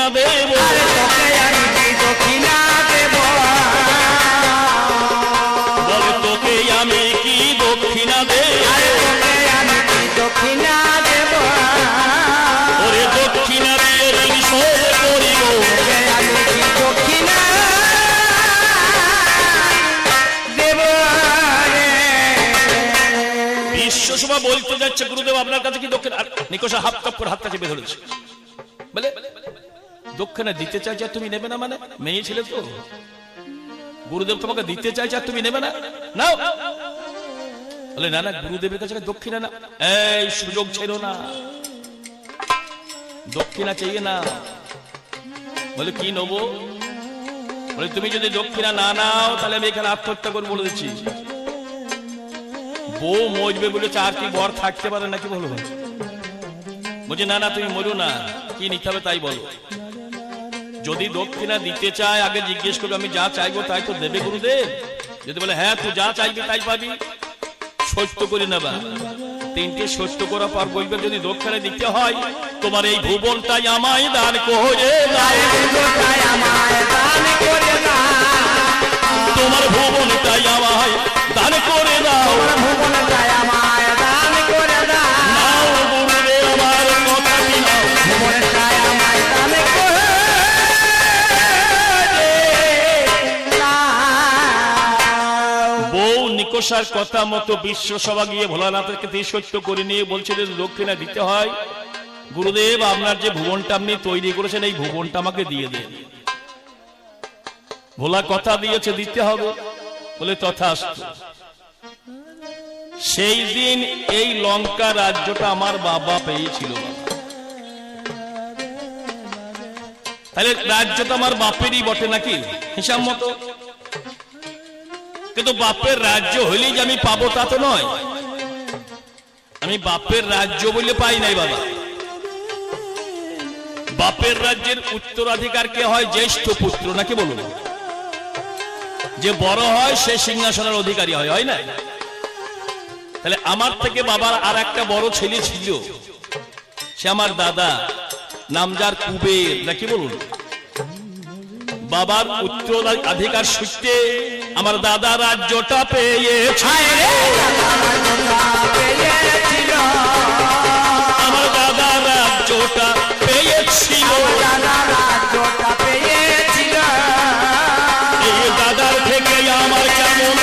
দক্ষিণা দেব। দক্ষিণা দেব? বলে তোকে আমি কি দক্ষিণা দেব? আমি কি দক্ষিণা দেব? ওরে দক্ষিণা দিয়ে ঋণ শোধ করিব। আমি কি দক্ষিণা দেব? বিশ্বসভা বলতে যাচ্ছে গুরুদেব আপনার কাছে কি দক্ষিণ? নিকোষা হাত কাপ করে হাতটা চেপে ধরেছে বলে? দক্ষিণা দিতে চাইছে তুমি নেবে না মানে? মেয়ে ছেলে তো। গুরুদেব তোমাকে দিতে চাইছে আর তুমি নেবে না? নাও। বলে, না না, গুরুদেবের কাছে দক্ষিণা না এই, সুযোগ ছিল না। দক্ষিণা চাইয়ে না। বলে, কি নেব? বলে, তুমি যদি দক্ষিণা না নাও, তাহলে আমি এখানে আত্মহত্যা করে বলে দিচ্ছি। বউ মজবে বলে চার কি বর থাকতে পারে নাকি বলো? বলছে, না না, তুমি মরো না। কি নিতে হবে তাই বলো। যদি দক্ষিণা দিতে চায় আগে জিজ্ঞেস করবে আমি যা চাইব তাই তো দেবে গুরুদেব? যদি বলে হ্যাঁ তুই যা চাইবি তাই পাবি। সত্য করে নেবা তিনটে সত্য করার পর বলবে যদি দক্ষিণা দিতে হয় তোমার এই ভুবনটাই আমায় দান করে তোমার ভুবনটাই আমায় দান করে দাও। ভুবনটায় আমায় নিকোষার কথা মতো বিশ্বসভা গিয়ে ভোলানাথের কাছে সত্য করে নিয়ে বলছে যে, দক্ষিণা দিতে হয়। গুরুদেব, আপনার যে ভুবনটা আপনি তৈরি করেছেন, এই ভুবনটা আমাকে দিয়ে দিন। ভোলা কথা দিয়েছে, দিতে হবে বলে তথাস্ত। সেই দিন এই লঙ্কা রাজ্যটা আমার বাবা পেয়েছিল। তাহলে রাজ্যটা আমার বাপেরই বটে নাকি? হিসাব মতো। কিন্তু বাপের রাজ্য হইলেই যে আমি পাবো তা তো নয়। আমি বাপের রাজ্য বলে পাই নাই বাবা। বাপের রাজ্যের উত্তরাধিকার কে হয়? জ্যেষ্ঠ পুত্র, নাকি বলুন? যে বড় হয়, সে সিংহাসনের অধিকারী হয় হয় না? তাহলে আমার থেকে বাবার আর একটা বড় ছেলে ছিল। সে আমার দাদা নামজার কুবের, নাকি বলুন? বাবার উত্তরাধিকার সূত্রে আমার দাদা রাজ্যটা পেয়েছিল। আমার দাদা রাজ্যটা পেয়েছিল। থেকে আমার কেমন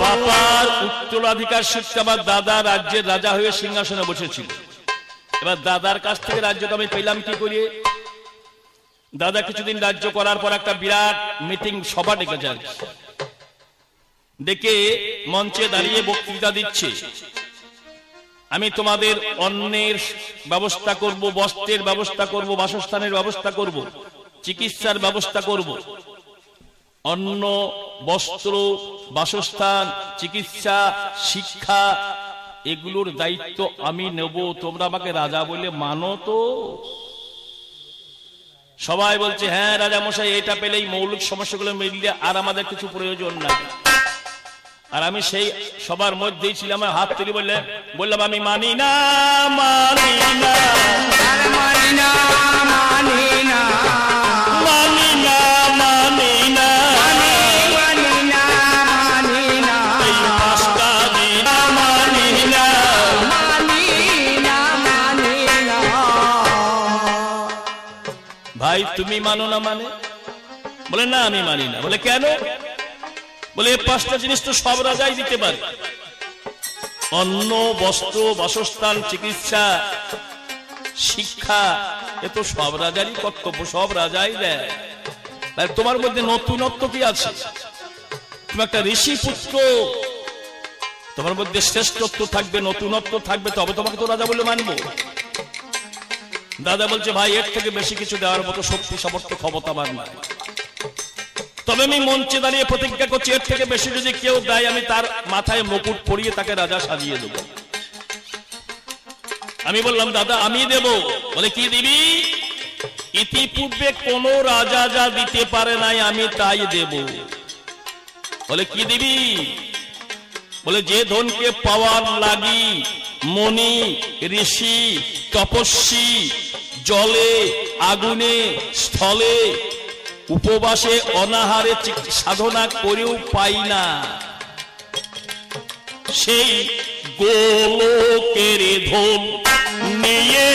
বাবার উত্তরাধিকার সূত্রে আমার দাদা রাজ্যের রাজা হয়ে সিংহাসনে বসেছিল। এবার দাদার কাছ থেকে রাজ্যটা আমি পেলাম কি করি দাদা কিছুদিন রাজ্য করার পর একটা বিরাট মিটিং সভা ডেকেছে আর কি। ডেকে মঞ্চে দাঁড়িয়ে বক্তৃতা দিচ্ছে। আমি তোমাদের অন্নের ব্যবস্থা করব, বস্ত্রের ব্যবস্থা করব, বাসস্থানের ব্যবস্থা করব, চিকিৎসার ব্যবস্থা করব। অন্ন, বস্ত্র, বাসস্থান, চিকিৎসা, শিক্ষা এগুলোর দায়িত্ব আমি নেব, তোমরা আমাকে রাজা বলে মানো তো। সবাই বলছে হ্যাঁ রাজা মশাই, এটা পেলেই মৌলিক সমস্যাগুলো মিললে আর আমাদের কিছু প্রয়োজন নাই। আর আমি সেই সবার মধ্যেই ছিলাম হাত তুলি বললে, বললাম, আমি মানি না মানি না। তুমি মানো না মানে? বলে, না, আমি মানি না। বলে, কেন? বলে পাঁচটা জিনিস তো সব রাজাই দিতে পারে। অন্ন, বস্ত্র, বাসস্থান, চিকিৎসা, শিক্ষা, এ তো সব রাজারই কর্তব্য, সব রাজাই দেয়। তোমার মধ্যে নতুনত্ব কি আছে? তুমি একটা ঋষি পুত্র। তোমার মধ্যে শ্রেষ্ঠত্ব থাকবে, নতুনত্ব থাকবে, তবে তোমাকে তো রাজা বলে মানবো। দাদা বলছে, ভাই, এর থেকে বেশি কিছু দেওয়ার মতো শক্তি, সামর্থ্য, ক্ষমতা আমার নাই। তবে আমি মঞ্চে দাঁড়িয়ে প্রতিজ্ঞা করছি, এর থেকে বেশি যদি কেউ দেয়, আমি তার মাথায় মুকুট পরিয়ে তাকে রাজা সাজিয়ে দেব। আমি বললাম, দাদা, আমি দেব। বলে, কি দিবি? ইতিপূর্বে কোন রাজা যা দিতে পারে নাই, আমি তাই দেব। বলে, কি দিবি? বলে, যে ধনকে পাওয়ার লাগি মনি ঋষি, তপস্বী জলে আগুনে স্থলে। উপবাসে অনাহারে সাধনা করেও পাই না। সেই গোলকের ধন নিয়ে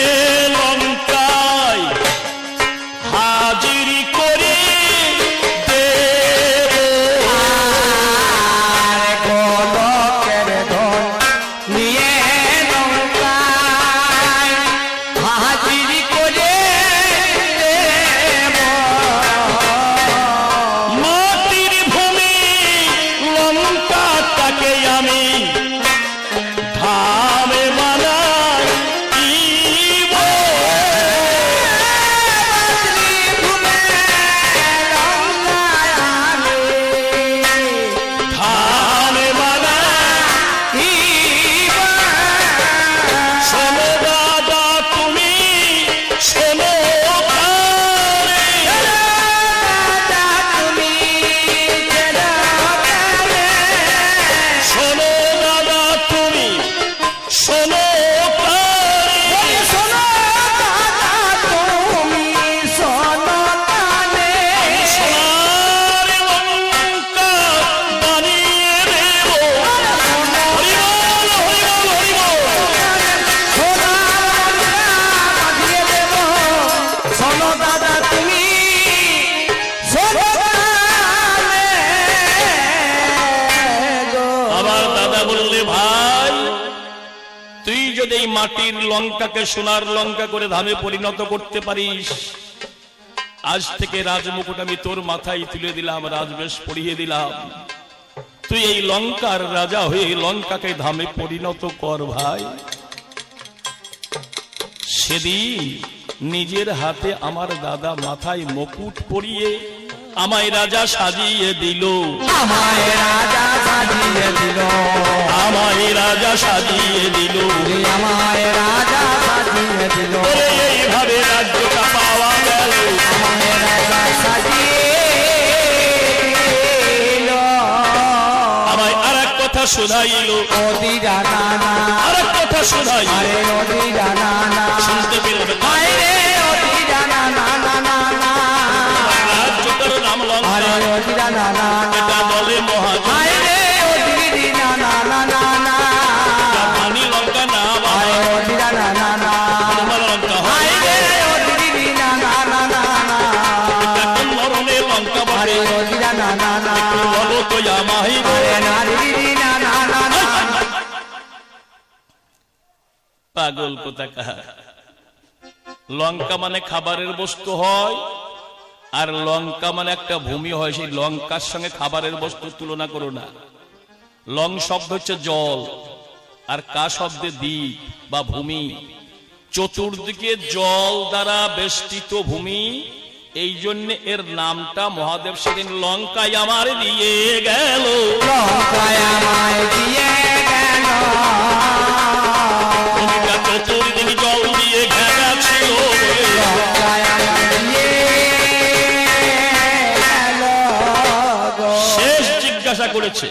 মাটির লঙ্কাকে সোনার লঙ্কা করে ধামে পরিণত করতে পারিস। আজ থেকে রাজমুকুট আমি তোর মাথায় তুলে দিলাম, রাজবেশ পরিয়ে দিলাম। তুই এই লঙ্কার রাজা হয়ে লঙ্কাকে ধামে পরিণত কর ভাই। সেদিন নিজের হাতে আমার দাদা মাথায় মুকুট পরিয়ে আমায় রাজা সাজিয়ে দিল। আমায় রাজা সাজিয়ে দিল। আমায় রাজা সাজিয়ে দিল। আমায় রাজা সাজিয়ে দিল। এইভাবে রাজ্যটা পাওয়া গেল। আমায় রাজা সাজিয়ে আমায় আর এক কথা শোধাইল। ওদিরা নানা। আর এক কথা শোধাইল। আরে ওদিরা নানা। শুনতে পাগল কোথাকার। লঙ্কা মানে খাবারের বস্তু হয়, আর লঙ্কা মানে একটা ভূমি হয়, সেই লঙ্কার সঙ্গে খাবারের বস্তু তুলনা করো না। লং শব্দ হচ্ছে জল, আর কা শব্দে দ্বীপ বা ভূমি। চতুর্দিকে জল দ্বারা বেষ্টিত ভূমি, এই জন্য এর নামটা মহাদেব সেদিন লঙ্কায় আমার দিয়ে গেল। লঙ্কায় আমায় দিয়ে গেল। করেছে।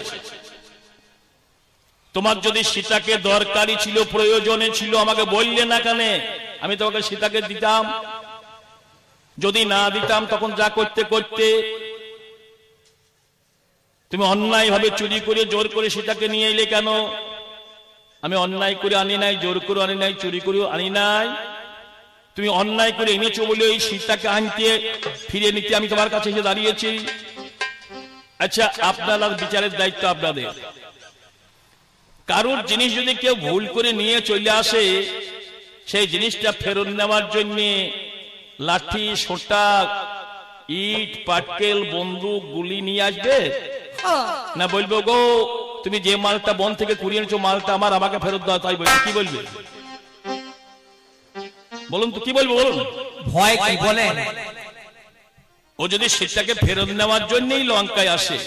তোমার যদি সীতাকে দরকারি ছিল, প্রয়োজনে ছিল, আমাকে বললে না কেন? আমি তোমাকে সীতাকে দিতাম। যদি না দিতাম, তখন যা করতে করতে তুমি অন্যায় ভাবে চুরি করে, জোর করে সীতাকে নিয়ে এলে কেন? আমি অন্যায় করে আনি নাই, জোর করে আনি নাই, চুরি করে আনি নাই। তুমি অন্যায় করে এনেছো বলে ওই সীতাকে আনতে ফিরে নিতে আমি তোমার কাছে এসে দাঁড়িয়েছি। আচ্ছা আপনার বিচারের দায়িত্ব আপনাদের। কারোর জিনিস যদি কেউ ভুল করে নিয়ে চলে আসে সেই জিনিসটা ফেরত নেওয়ার জন্য লাঠি সোটা ইট পাটকেল বন্দুক গুলি নিয়ে আসবে? না বলব গো তুমি যে মালটা বন থেকে কুড়িয়ে এনেছো মালটা আমার আমাকে ফেরত দাও তাই বলবে কি বলবে? বলুন তো কি বলব বলুন। ভয় কি বলেন ও যদি সেটাকে ফেরত নেওয়ার জন্যই লঙ্কায় আসে,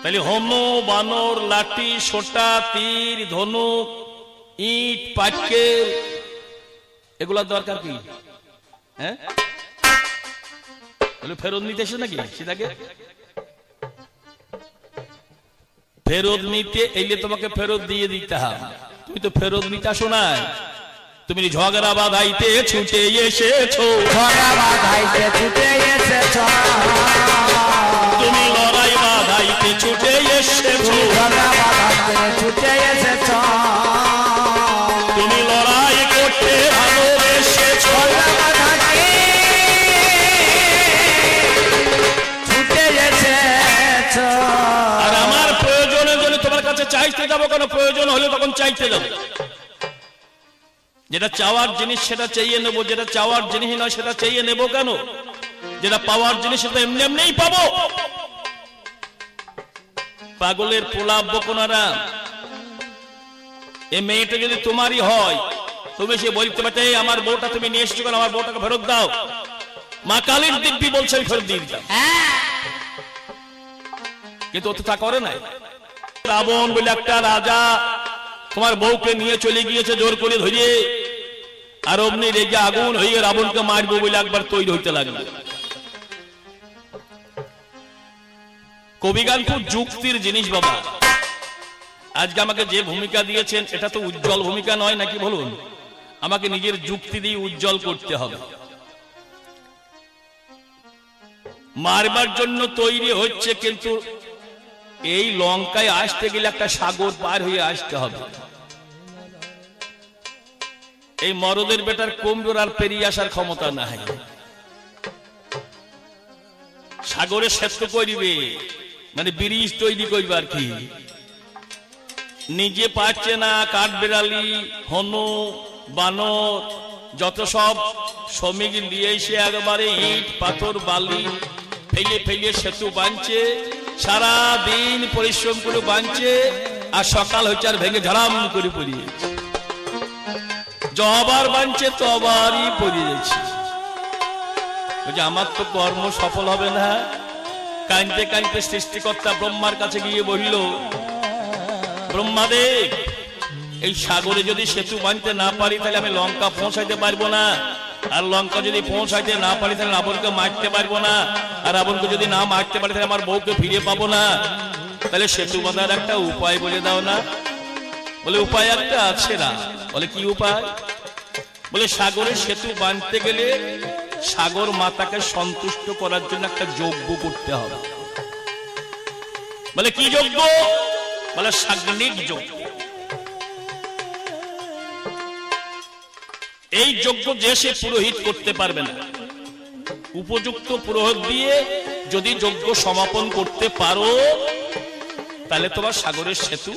তাহলে হোম বানর, লাঠি, সোটা, তীর, ধনুক, ইট, পাটকেল এগুলা দরকার কি? হ্যাঁ? ফেরত নিতে এসে নাকি সীতাকে? ফেরত নিতে এলে তোমাকে ফেরত দিয়ে দিতে হবে। তুমি তো ফেরত নিতে আসো নাই। তুমি ঝগড়া বাধাইতে ছুটে এসেছ। ঝগড়া বাধাইতে ছুটে এসেছ। তুমি লড়াই বাধাইতে ছুটে এসেছ। ঝগড়া বাধাইতে ছুটে এসেছ। তুমি লড়াই করতে ভালোবেসেছো। ছুটে এসেছ। আর আমার প্রয়োজনে যদি তোমার কাছে চাইতে যাব কেন প্রয়োজন হলে তখন চাইতে যাব। যেটা চাওয়ার জিনিস সেটা চাইয়ে নেব, যেটা চাওয়ার জিনিস নয় সেটা চাইয়ে নেব কেন? যেটা পাওয়ার জিনিস সেটা এমনি এমনিই পাবো। পাগলের পোলাপ বকনারা, এ মেয়েটা যদি তোমারই হয় তুমি সে বলতে পারতে আমার বউটা তুমি নিয়ে এসছো কেন? আমার বউটাকে ফেরত দাও। মা কালীর দিব্যি বলছে, আমি ফেরত দিয়ে দিতাম। কিন্তু ও তো তা করে নাই। রাবণ বলে, একটা রাজা তোমার বউকে নিয়ে চলে গিয়েছে জোর করে ধরিয়ে। আর অমনি রেগে আগুন হয়ে রাবণকে মারবো বলে একবার তৈরি হইতে লাগল। কবিগান খুব যুক্তির জিনিস বাবা। আজকে আমাকে যে ভূমিকা দিয়েছেন, এটা তো উজ্জ্বল ভূমিকা নয় নাকি বলুন? আমাকে নিজের যুক্তি দিয়ে উজ্জ্বল করতে হবে। মারবার জন্য তৈরি হচ্ছে কিন্তু এই লঙ্কায় আসতে গেলে একটা সাগর পার হয়ে আসতে হবে। এই মরদের বেটার কমজোর আর পেরিয়ে আসার ক্ষমতা নাই। সাগরে সেতু করিবে মানে ব্রিজ তৈরি করবে আর কি। নিজে পারছে না কাঠ বেড়ালি, হনু বানর যত সব শ্রমিক নিয়ে এসে একবারে ইট, পাথর, বালি ফেলে ফেলে সেতু বাঁধছে সারা দিন পরিশ্রম করে বাঁধছে আর সকাল হচ্ছে আর ভেঙে ঝাড়াম করে পড়িয়েছে। যবার বাঁধছে তবারই পড়িয়ে যাচ্ছে। বলছে, আমার তো কর্ম সফল হবে না। কাঁদতে কাঁদতে সৃষ্টিকর্তা ব্রহ্মার কাছে গিয়ে বলল, ব্রহ্মাদেব, এই সাগরে যদি সেতু বাঁধতে না পারি, তাহলে আমি লঙ্কা পৌঁছাইতে পারব না। আর লঙ্কা যদি পৌঁছাইতে না পারি, তাহলে রাবণকে মারতে পারব না। আর রাবণকে যদি না মারতে পারি, তাহলে আমার বউকে ফিরে পাবো না। তাহলে সেতু বাঁধার একটা উপায় বলে দাও না। বলে, উপায় একটা আছে না। বলে, কি উপায়? বলে, সাগরে সেতু বাঁধতে গেলে সাগর মাতাকে সন্তুষ্ট করার জন্য একটা যজ্ঞ করতে হবে। বলে, কি যজ্ঞ? বলে, সাগ্নিক যজ্ঞ। এই যজ্ঞ যে সে পুরোহিত করতে পারবে না। উপযুক্ত পুরোহিত দিয়ে যদি যজ্ঞ সমাপন করতে পারো, তাহলে তোমার সাগরের সেতু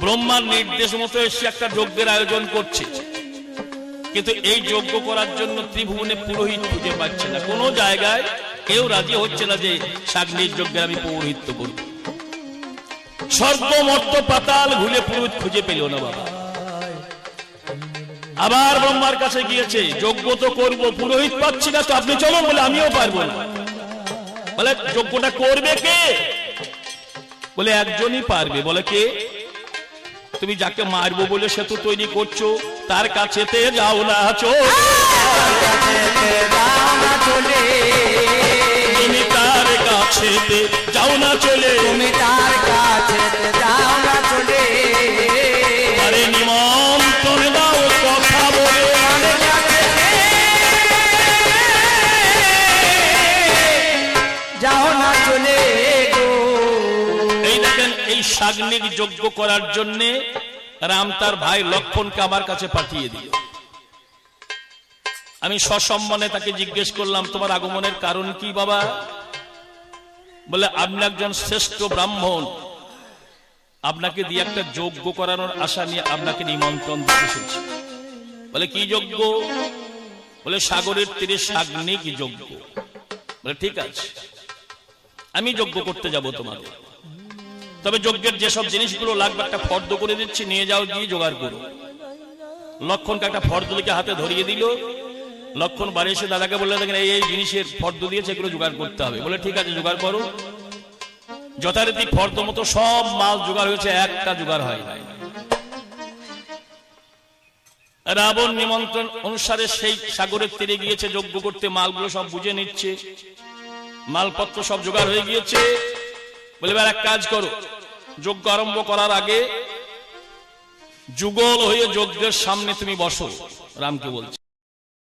ব্রহ্মার নির্দেশ মতো এসে একটা যজ্ঞের আয়োজন করছে। কিন্তু এই যজ্ঞ করার জন্য ত্রিভুবনে পুরোহিত খুঁজে পাচ্ছে না। কোনো জায়গায় কেউ রাজি হচ্ছে না যে সাগ্নির যজ্ঞের আমি পৌরোহিত্য করব। স্বর্গ পাতাল ঘুরে পুরোহিত খুঁজে পেল না বাবা। আবার ব্রহ্মার কাছে গিয়েছে, যজ্ঞ তো করব, পুরোহিত পাচ্ছি না তো আপনি চলুন বলে আমিও পারব না। বলে, যজ্ঞটা করবে কে? বলে, একজনই পারবে। বলে, কে? তুমি যাকে মারবো বলে সে তো তৈরি করছ, তার কাছেতে যাও না চলে তার কাছেতে যাও না, চলে। সাগ্নিক যজ্ঞ করার জন্য রাম তার ভাই লক্ষণকে আমার কাছে পাঠিয়ে দিল। আমি সসম্মানে তাকে জিজ্ঞেস করলাম, তোমার আগমনের কারণ কি বাবা? বলে, আপনি একজন শ্রেষ্ঠ ব্রাহ্মণ। আপনাকে দিয়ে একটা যজ্ঞ করানোর আশা নিয়ে আপনাকে নিমন্ত্রণ দিতে এসেছি। বলে, কি যজ্ঞ? বলে, সাগরের তীরে সাগ্নিক যজ্ঞ। বলে, ঠিক আছে, আমি যজ্ঞ করতে যাব তোমাদের। তবে যজ্ঞের যেসব জিনিসগুলো লাগবে, একটা ফর্দ করে দিচ্ছি, নিয়ে যাও গিয়ে জোগাড় করো। লক্ষণকে একটা ফর্দ লিখে হাতে ধরিয়ে দিল। লক্ষণ বাড়ি এসে দাদাকে বললে, দেখেন এই এই জিনিসের ফর্দ দিয়েছে, এগুলো জোগাড় করতে হবে। বলে, ঠিক আছে, জোগাড় করো। যথারীতি ফর্দ মতো সব মাল জোগাড় হয়েছে, একটা জোগাড় হয় রাবণ নিমন্ত্রণ অনুসারে সেই সাগরের তীরে গিয়েছে, যজ্ঞ করতে, মালগুলো সব বুঝে নিচ্ছে। মালপত্র সব জোগাড় হয়ে গিয়েছে। বলে এবার এক কাজ করো। যজ্ঞ আরম্ভ করার আগে যুগল হয়ে যজ্ঞের সামনে তুমি বসো। রামকে বলছে